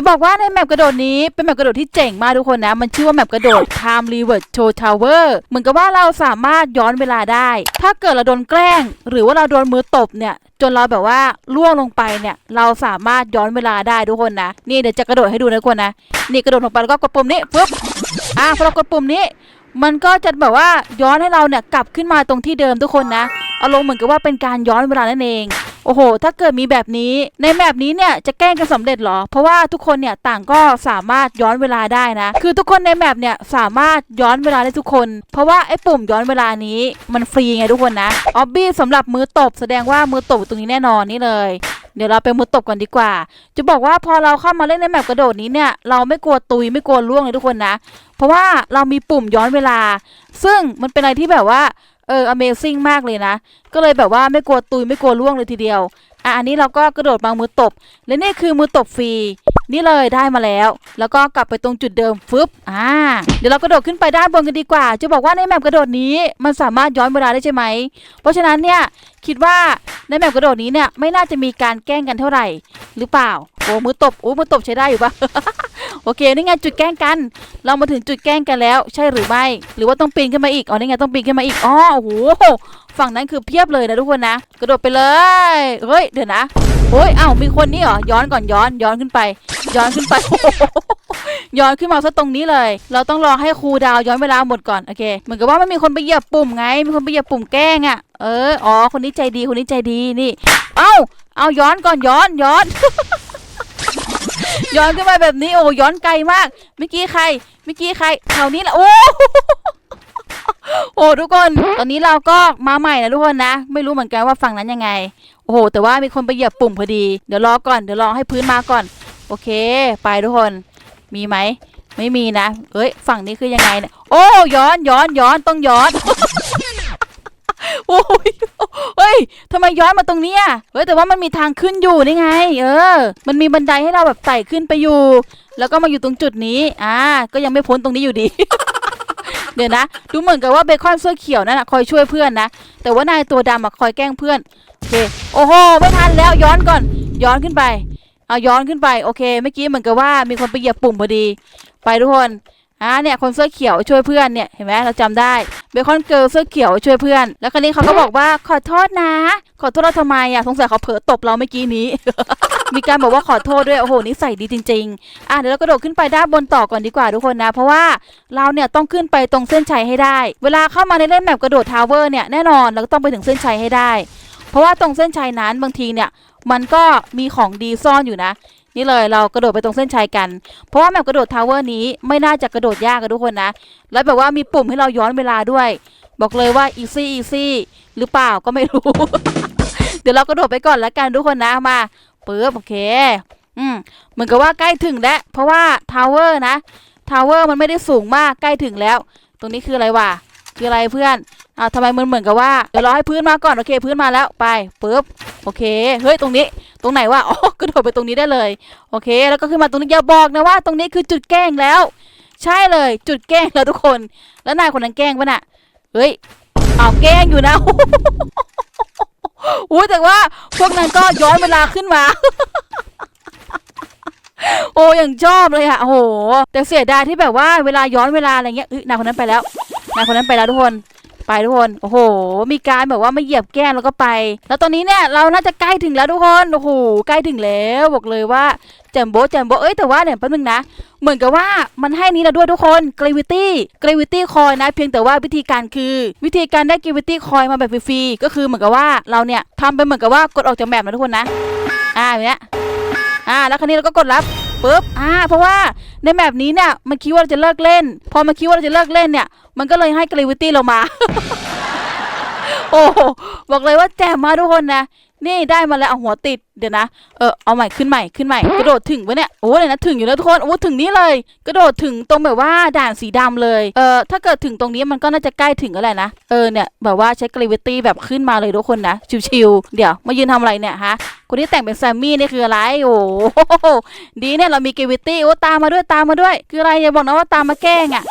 จะบอกว่าในแมปกระโดดนี้เป็นแมปกระโดดที่เจ๋งมากทุกคนนะ มันชื่อว่าแมปกระโดด Time Revert Show Tower เหมือนกับว่าเราสามารถย้อนเวลาได้ ถ้าเกิดเราโดนแกล้ง หรือว่าเราโดนมือตบเนี่ยจนเราแบบว่าล่วงลงไปเนี่ย เราสามารถย้อนเวลาได้ทุกคนนะ นี่เดี๋ยวจะกระโดดให้ดูนะทุกคนนะ นี่กระโดดลงไปแล้วก็กดปุ่มนี้ปุ๊บอะพอเรากดปุ่มนี้ มันก็จะแบบว่าย้อนให้เราเนี่ยกลับขึ้นมาตรงที่เดิมทุกคนนะอารมณ์เหมือนกับว่าเป็นการย้อนเวลานั่นเอง โอ้โห ถ้าเกิดมีแบบนี้ ในแบบนี้เนี่ยจะแกล้งกันสำเร็จเหรอ เพราะว่าทุกคนเนี่ยต่างก็สามารถย้อนเวลาได้นะ คือทุกคนในแบบเนี่ยสามารถย้อนเวลาได้ทุกคน เพราะว่าไอ้ปุ่มย้อนเวลานี้มันฟรีไงทุกคนนะออบบี้สำหรับมือตบแสดงว่ามือตบตรงนี้แน่นอนนี่เลยเดี๋ยวเราไปมือตบกันดีกว่า จะบอกว่าพอเราเข้ามาเล่นในแมปกระโดดนี้เนี่ยเราไม่กลัวตุยไม่กลัวล่วงเลยทุกคนนะ เพราะว่าเรามีปุ่มย้อนเวลา ซึ่งมันเป็นอะไรที่แบบว่า เออ Amazing มากเลยนะ ก็เลยแบบว่าไม่กลัวตุยไม่กลัวล่วงเลยทีเดียว อะอันนี้เราก็กระโดดมามือตบ และนี่คือมือตบฟรี นี่เลยได้มาแล้ว แล้วก็กลับไปตรงจุดเดิมฟึบ อ่า เดี๋ยวเรากระโดดขึ้นไปด้านบนกันดีกว่า จะบอกว่าในแมปกระโดดนี้มันสามารถย้อนเวลาได้ใช่ไหม เพราะฉะนั้นเนี่ยคิดว่าในแมปกระโดดนี้เนี่ยไม่น่าจะมีการแกล้งกันเท่าไหร่ หรือเปล่า โอ้ มือตบ โอ้ มือตบใช้ได้อยู่ปะ โอเคนี่ไงจุดแกล้งกัน เรามาถึงจุดแกล้งกันแล้ว ใช่หรือไม่หรือว่าต้องปีนขึ้นมาอีกอ๋อนี่ไงต้องปีนขึ้นมาอีกอ๋อโอ้โหฝั่งนั้นคือเพียบเลยนะทุกคนนะ กระโดดไปเลยเฮ้ยเดี๋ยวนะโอ้ยอ้าวมีคนนี่เหรอย้อนก่อนย้อนย้อนขึ้นไป ย้อนขึ้นไปย้อนขึ้นมาซะตรงนี้เลย เราต้องรอให้ครูดาวย้อนเวลาหมดก่อนโอเคเหมือนกับว่ามันมีคนไปเหยียบปุ่มไง มีคนไปเหยียบปุ่มแกล้งอะ่ะเอออ๋อคนนี้ใจดีคนนี้ใจดีนี่ เอ้าเอาย้อนก่อนย้อนย้อน ย้อนขึ้นมาแบบนี้โอ้ย้อนไกลมากเมื่อกี้ใครเมื่อกี้ใครแถวนี้แหละโอ้โอ้ทุกคนตอนนี้เราก็มาใหม่นะทุกคนนะ ไม่รู้เหมือนกันว่าฝั่งนั้นยังไง โอ้โห แต่ว่ามีคนไปเหยียบปุ่มพอดี เดี๋ยวรอก่อนเดี๋ยวรอให้พื้นมาก่อน โอเค ไปทุกคน มีไหมไม่มีนะเอ้ยฝั่งนี้คือยังไงเนี่ยโอ้ย้อนย้อนย้อนต้องย้อน ยทำไมย้อนมาตรงนี้ยเฮ้ยแต่ว่ามันมีทางขึ้นอยู่นี่ไง เออ มันมีบันไดให้เราแบบไต่ขึ้นไปอยู่ แล้วก็มาอยู่ตรงจุดนี้อ่าก็ยังไม่พ้นตรงนี้อยู่ดีเดี๋ยวนะ ดูเหมือนกับว่าเบคอนเสื้อเขียวนั่นนะคอยช่วยเพื่อนนะ แต่ว่านายตัวดำอะคอยแกล้งเพื่อนโอเคโอ้โหไม่ทันแล้วย้อนก่อน ย้อนขึ้นไปเอาย้อนขึ้นไปโอเคเมื่อกี้เหมือนกับว่ามีคนไปเหยียบปุ่มพอดี ไปทุกคน อ่าเนี่ยคนเสื้อเขียวช่วยเพื่อนเนี่ยเห็นไหมเราจำได้เบคอนเกิลเสื้อเขียวช่วยเพื่อน แล้วคราวนี้เขาก็บอกว่าขอโทษนะ ขอโทษเราทำไมอะสงสัยเขาเผลอตบเราเมื่อกี้นี้ มีการบอกว่าขอโทษด้วยโอ้โหนิสัยดีจริง ๆ อะเดี๋ยวเรากระโดดขึ้นไปด้านบนต่อก่อนดีกว่าทุกคนนะ เพราะว่าเราเนี่ยต้องขึ้นไปตรงเส้นชัยให้ได้ เวลาเข้ามาในเล่นแมปกระโดดทาวเวอร์เนี่ยแน่นอนเราก็ต้องไปถึงเส้นชัยให้ได้ เพราะว่าตรงเส้นชัยนั้นบางทีเนี่ยมันก็มีของดีซ่อนอยู่นะ นี่เลยเรากระโดดไปตรงเส้นชัยกัน เพราะว่าแมปกระโดดทาวเวอร์นี้ไม่น่าจะกระโดดยากกันทุกคนนะ แล้วแบบว่ามีปุ่มให้เราย้อนเวลาด้วย บอกเลยว่า easy easy หรือเปล่าก็ไม่รู้ เดี๋ยวเรากระโดดไปก่อนแล้วกันทุกคนนะมาเปึ๊บโอเค อืมเหมือนกับว่าใกล้ถึงแล้ว เพราะว่าทาวเวอร์นะทาวเวอร์มันไม่ได้สูงมากใกล้ถึงแล้ว ตรงนี้คืออะไรวะคืออะไรเพื่อน อ่าทำไมมันเหมือนกับว่าเดี๋ยวรอให้พื้นมาก่อนโอเคพื้นมาแล้วไปปึ๊บโอเคเฮ้ยตรงนี้ตรงไหนวะอ๋อกระโดดไปตรงนี้ได้เลย โอเค แล้วก็ขึ้นมาตรงนี้อย่าบอกนะว่าตรงนี้คือจุดแกล้งแล้ว ใช่เลยจุดแกล้งแล้วทุกคน แล้วนายคนนั้นแกล้งปะน่ะเฮ้ยเอาแกล้งอยู่นะอุ้ยแต่ว่าพวกนั้นก็ย้อนเวลาขึ้นมา โอ้ยังชอบเลยอะโอ้โหแต่เสียดายที่แบบว่าเวลาย้อนเวลาอะไรเงี้ยนายคนนั้นไปแล้วนายคนนั้นไปแล้วทุกคน ไปทุกคน โอ้โห มีการแบบว่าไม่เหยียบแก้มแล้วก็ไป แล้วตอนนี้เนี่ยเราน่าจะใกล้ถึงแล้วทุกคน โอ้โห ใกล้ถึงแล้วบอกเลยว่าแจมโบแจมโบเอ้ยแต่ว่าเนี่ยแป๊บนึงนะ เหมือนกับว่ามันให้นี้เราด้วยทุกคน gravity gravity coin นะ เพียงแต่ว่าวิธีการคือ วิธีการได้ gravity coin มาแบบฟรีๆ ก็คือเหมือนกับว่าเราเนี่ยทำเป็นเหมือนกับว่ากดออกจากแมปนะทุกคนนะ อ่าอย่างเนี้ย อ่า แล้วคราวนี้เราก็กดรับ ปุ๊บอ่าเพราะว่าในแบบนี้เนี่ยมันคิดว่าเราจะเลิกเล่น พอมันคิดว่าเราจะเลิกเล่นเนี่ย มันก็เลยให้กริวิตี้เรามา โอ้โหบอกเลยว่าแจ่มมากทุกคนนะ นี่ได้มาแล้วเอาหัวติดเดี๋ยวนะ เออเอาใหม่ขึ้นใหม่ขึ้นใหม่กระโดดถึงปะเนี่ยโอ้เลยนะถึงอยู่แล้วทุกคนโอ้ถึงนี้เลย กระโดดถึงตรงแบบว่าด่านสีดำเลยเออถ้าเกิดถึงตรงนี้มันก็น่าจะใกล้ถึงแล้วแหละนะเออเนี่ยแบบว่าใช้ gravity แบบขึ้นมาเลยทุกคนนะชิวๆเดี๋ยวมายืนทำอะไรเนี่ยฮะคนที่แต่งเป็นแซมมี่นี่คืออะไรโอ้โหดีเนี่ยเรามี gravity โอ้ตามมาด้วยตามมาด้วย คืออะไรอย่าบอกนะว่าตามมาแกล้งอะ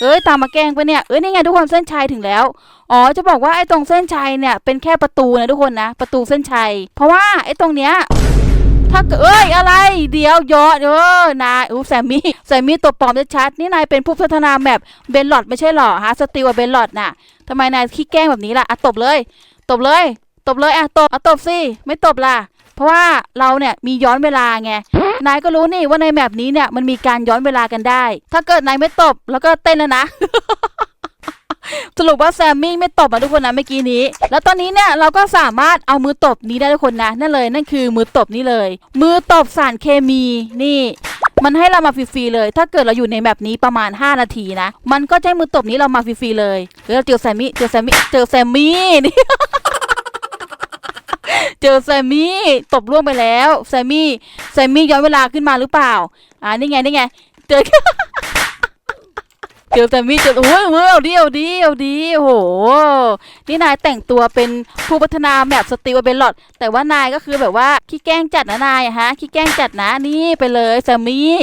เอ้ยตามมาแกล้งไปะเนี่ยเอ้ยนี่ไงทุกคนเส้นชัยถึงแล้วอ๋อจะบอกว่าไอ้ตรงเส้นชัยเนี่ยเป็นแค่ประตูนะทุกคนนะ ประตูเส้นชัย เพราะว่าไอ้ตรงเนี้ยถ้าเอ้ยอะไรเดี๋ยวย้อนเออนายอู้แซมมี่แซมมี่ตัวปลอมชัดนี่นายเป็นผู้พัฒนาแมปเบนหลอดไม่ใช่หรอฮะสติวเบนหลอดน่ะทำไมนายขี้แกล้งแบบนี้ล่ะอะตบเลย ตบเลย ตบเลยอะตบอะตบสิไม่ตบล่ะ เพราะว่าเราเนี่ยมีย้อนเวลาไง นายก็รู้นี่ว่าในแมปนี้เนี่ยมันมีการย้อนเวลากันได้ ถ้าเกิดนายไม่ตบแล้วก็เต้นแล้วนะสรุปว่าแซมมี่ไม่ตบมาทุกคนนะเมื่อกี้นี้ แล้วตอนนี้เนี่ยเราก็สามารถเอามือตบนี้ได้ทุกคนนะนั่นเลยนั่นคือมือตบนี้เลย มือตบสารเคมีนี่ มันให้เรามาฟรีๆเลย ถ้าเกิดเราอยู่ในแบบนี้ประมาณ 5 นาทีนะ มันก็จะให้มือตบนี้เรามาฟรีๆเลยเออเจอแซมมี่เจอแซมมี่เจอแซมมี่นี่ เจอแซมมี่ตบล่วงไปแล้วแซมมี่แซมมี่ย้อนเวลาขึ้นมาหรือเปล่า อ่านี่ไงนี่ไง เจอ เจอแซมมี่เจอโอ้ยเว้ยเอาดีเอาดีเอาดีโอ้โห นี่นายแต่งตัวเป็นผู้พัฒนาแมปสติวเบลลอดแต่ว่านายก็คือแบบว่าขี้แกล้งจัดนะนายฮะขี้แกล้งจัดนะนี่ไปเลยแซมมี่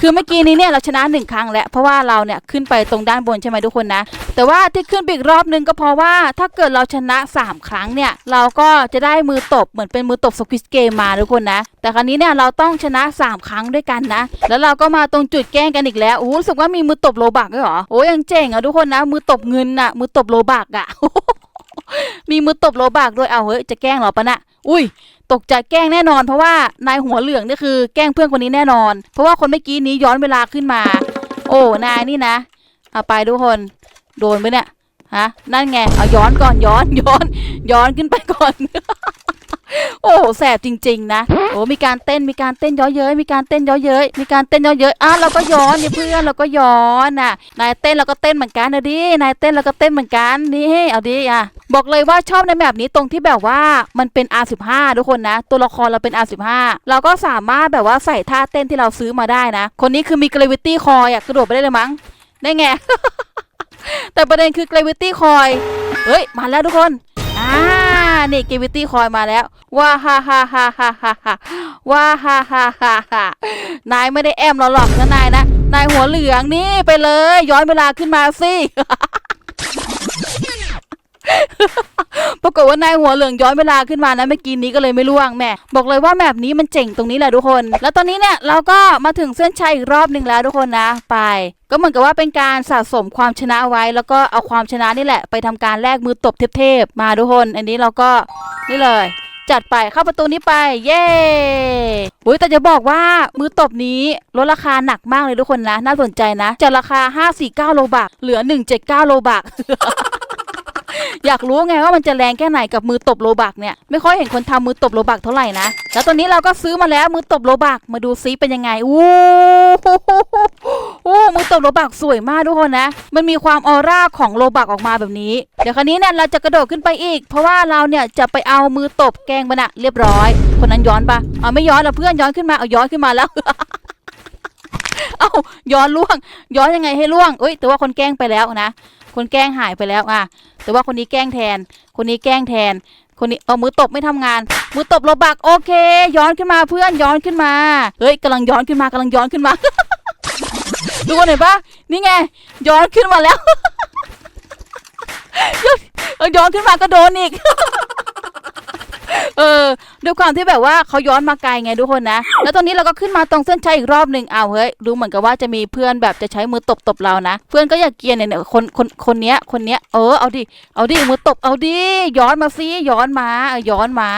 คือเมื่อกี้นี้เนี่ยเราชนะหนึ่งครั้งแล้วเพราะว่าเราเนี่ยขึ้นไปตรงด้านบนใช่ไหมทุกคนนะ แต่ว่าที่ขึ้นไปอีกรอบนึงก็เพราะว่าถ้าเกิดเราชนะ 3 ครั้งเนี่ย เราก็จะได้มือตบเหมือนเป็นมือตบสควิสเกมมาทุกคนนะแต่ครั้นี้เนี่ยเราต้องชนะ 3 ครั้งด้วยกันนะ แล้วเราก็มาตรงจุดแกล้งกันอีกแล้วโอ้รู้สึกว่ามีมือตบโลบักด้วยเหรอโอ้ยยังเจ๋งอะทุกคนนะ มือตบเงินน่ะมือตบโลบักอะมีมือตบโลบักด้วยเอาเฮ้ยจะแกล้งเหรอปะนะอุ้ยตกใจแกล้งแน่นอนเพราะว่านายหัวเหลืองนี่คือแกล้งเพื่อนคนนี้แน่นอน เพราะว่าคนเมื่อกี้นี้ย้อนเวลาขึ้นมา โอ้นายนี่นะเอาไปทุกคนโดนไปเนี่ยฮะนั่นไงเอาย้อนก่อนย้อนย้อน ย้อนขึ้นไปก่อน โอ้แสบจริง ๆ นะ โอ้มีการเต้นมีการเต้นย้อเย้ยมีการเต้นย้อเย้ยมีการเต้นย้อเย้ยอะเราก็ย้อนนี่เพื่อนเราก็ย้อนน่ะนายเต้นเราก็เต้นเหมือนกันนะดินายเต้นเราก็เต้นเหมือนกันนี่เอาดิอะบอกเลยว่าชอบในแบบนี้ตรงที่แบบว่ามันเป็น R15 ทุกคนนะ ตัวละครเราเป็น R15 เราก็สามารถแบบว่าใส่ท่าเต้นที่เราซื้อมาได้นะ คนนี้คือมี gravity coil อะกระโดดไปได้เลยมั้งได้ไงแต่ประเด็นคือ gravity coil เฮ้ยมาแล้วทุกคน นี่ gravity coil มาแล้ว ว้าฮ่าฮ่าฮ่าฮ่าฮ่าฮ่าว้าฮ่าฮ่าฮ่าฮ่านายไม่ได้แอมเราหรอกนะนายนะ นายหัวเหลืองนี่ไปเลย ย้อนเวลาขึ้นมาสิ ปรากฏว่านายหัวเหลืองย้อนเวลาขึ้นมานะเมื่อกี้นี้ก็เลยไม่ล่วงแม่บอกเลยว่าแบบนี้มันเจ๋งตรงนี้แหละทุกคน แล้วตอนนี้เนี่ยเราก็มาถึงเส้นชัยอีกรอบหนึ่งแล้วทุกคนนะ ไป ก็เหมือนกับว่าเป็นการสะสมความชนะไว้ แล้วก็เอาความชนะนี่แหละไปทำการแลกมือตบเทพๆมาทุกคน อันนี้เราก็นี่เลยจัดไปเข้าประตูนี้ไป เย้อุ้ยแต่จะบอกว่ามือตบนี้ลดราคาหนักมากเลยทุกคนนะ น่าสนใจนะจากราคา 549 โลบักเหลือ 179 โลบัก อยากรู้ไงว่ามันจะแรงแค่ไหนกับมือตบโลบักเนี่ยไม่ค่อยเห็นคนทำมือตบโลบักเท่าไหร่นะแล้วตอนนี้เราก็ซื้อมาแล้วมือตบโลบักมาดูซิเป็นยังไงอู้หูโอ้มือตบโลบักสวยมากทุกคนนะ มันมีความออร่าของโลบักออกมาแบบนี้ เดี๋ยวคราวนี้เนี่ยเราจะกระโดดขึ้นไปอีก เพราะว่าเราเนี่ยจะไปเอามือตบแกงมันะเรียบร้อย คนนั้นย้อนปะเอาไม่ย้อนเหรอเพื่อนย้อนขึ้นมาเอาย้อนขึ้นมาแล้วเอาย้อนล่วง ย้อนยังไงให้ล่วงเอ้ยแต่ว่าคนแกล้งไปแล้วนะ คนแกล้งหายไปแล้วอะแต่ว่าคนนี้แกล้งแทน คนนี้แกล้งแทน คนนี้เอามือตบไม่ทำงาน มือตบโลบักโอเค ย้อนขึ้นมาเพื่อนย้อนขึ้นมาเฮ้ยกำลังย้อนขึ้นมากำลังย้อนขึ้นมาดูคนเห็นปะนี่ไง ย้อนขึ้นมาแล้วย้อนขึ้นมาก็โดนอีก เออด้วยความที่แบบว่าเขาย้อนมาไกลไงทุกคนนะ แล้วตอนนี้เราก็ขึ้นมาตรงเส้นชัยอีกรอบหนึ่งเอ้าเฮ้ยดูเหมือนกับว่าจะมีเพื่อนแบบจะใช้มือตบตบเรานะ เพื่อนก็อยากเกียนเนี่ยเนี่ยคนคนคนเนี้ยคนเนี้ยเออเอาดิเอาดิมือตบเอาดิย้อนมาสิย้อนมาเออย้อนมา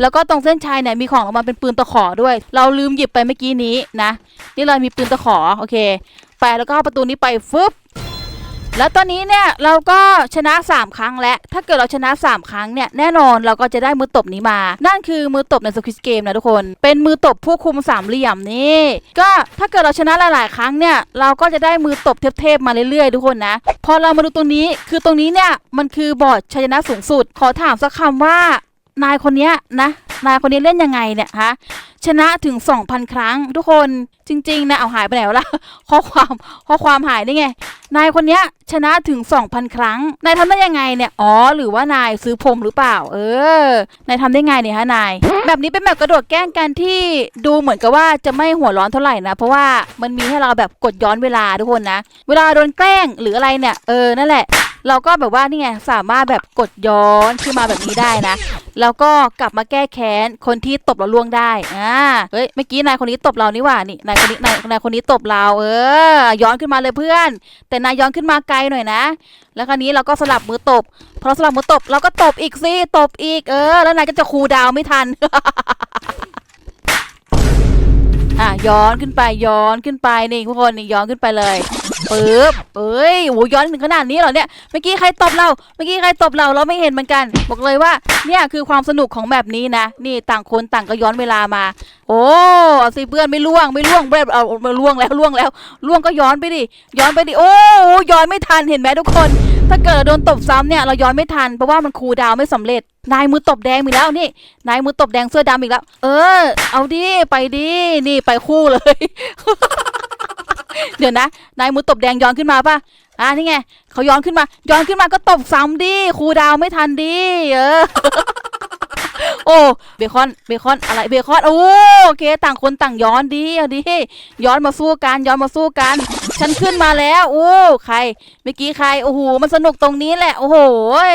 แล้วก็ตรงเส้นชัยเนี่ยมีของออกมาเป็นปืนตะขอด้วย เราลืมหยิบไปเมื่อกี้นี้นะ นี่เลยมีปืนตะขอโอเค ไปแล้วก็เข้าประตูนี้ไปฟึบ แล้วตอนนี้เนี่ยเราก็ชนะ 3 ครั้งแล้วถ้าเกิดเราชนะ 3 ครั้งเนี่ยแน่นอนเราก็จะได้มือตบนี้มา นั่นคือมือตบในสควิสเกมนะทุกคน เป็นมือตบผู้คุมสามเหลี่ยมนี่ก็ถ้าเกิดเราชนะหลายๆ ครั้งเนี่ยเราก็จะได้มือตบเทพๆมาเรื่อยๆ ทุกคนนะ พอเรามาดูตรงนี้คือตรงนี้เนี่ยมันคือบอร์ดชัยชนะสูงสุด ขอถามสักคำว่านายคนนี้นะ นายคนนี้เล่นยังไงเนี่ยฮะชนะถึง 2,000 ครั้ง ทุกคนจริงๆนะเอาหายไปไหนวะล่ะข้อความข้อความหายได้ไง นายคนเนี้ยชนะถึง 2,000 ครั้ง นายทำได้ยังไงเนี่ยอ๋อหรือว่านายซื้อผมหรือเปล่า เออนายทำได้ไงเนี่ยฮะนาย แบบนี้เป็นแบบกระโดดแกล้งกันที่ดูเหมือนกับว่าจะไม่หัวร้อนเท่าไหร่นะ เพราะว่ามันมีให้เราแบบกดย้อนเวลาทุกคนนะ เวลาโดนแกล้งหรืออะไรเนี่ยเออนั่นแหละ เราก็แบบว่านี่ไงสามารถแบบกดย้อนขึ้นมาแบบนี้ได้นะ แล้วก็กลับมาแก้แค้นคนที่ตบเราล่วงได้อ่าเฮ้ยเมื่อกี้นายคนนี้ตบเรานี่หว่านี่นายคนนี้นายนายคนนี้ตบเรา เออ ย้อนขึ้นมาเลยเพื่อน แต่นายย้อนขึ้นมาไกลหน่อยนะ แล้วคราวนี้เราก็สลับมือตบพอเราสลับมือตบเราก็ตบอีกสิตบอีกเออ แล้วนายก็จะคูดาวไม่ทันอะย้อนขึ้นไปย้อนขึ้นไปนี่ทุกคนนี่ย้อนขึ้นไปเลย ปึ๊บเอ้ยโหย้อนถึงขนาดนี้เหรอเนี่ย เมื่อกี้ใครตบเรา เมื่อกี้ใครตบเราเราไม่เห็นเหมือนกัน บอกเลยว่า เนี่ยคือความสนุกของแบบนี้นะ นี่ต่างคนต่างก็ย้อนเวลามา โอ้เอาสิเพื่อนไม่ล่วงไม่ล่วงแบบเอาเอาล่วงแล้วล่วงแล้วล่วงก็ย้อนไปดิ ย้อนไปดิ โอ้ย้อนไม่ทันเห็นไหมทุกคน ถ้าเกิดโดนตบซ้ำเนี่ยเราย้อนไม่ทันเพราะว่ามันคูดาวไม่สำเร็จนายมือตบแดงมีแล้วนี่ นายมือตบแดงเสื้อดำอีกแล้ว เออ เอาดิ ไปดิ นี่ไปคู่เลย เดี๋ยวนะนายมือตบแดงย้อนขึ้นมาป่ะอ่านี่ไงเขาย้อนขึ้นมา ย้อนขึ้นมาก็ตบซ้ำดิครูดาวไม่ทันดิเออโอ้เบคอนเบคอนอะไรเบคอนโอ้โอเค ต่างคนต่างย้อนดิเอาดิย้อนมาสู้กันย้อนมาสู้กัน ฉันขึ้นมาแล้ว โอ้ใครเมื่อกี้ใครโอ้โหมันสนุกตรงนี้แหละ โอ้โหย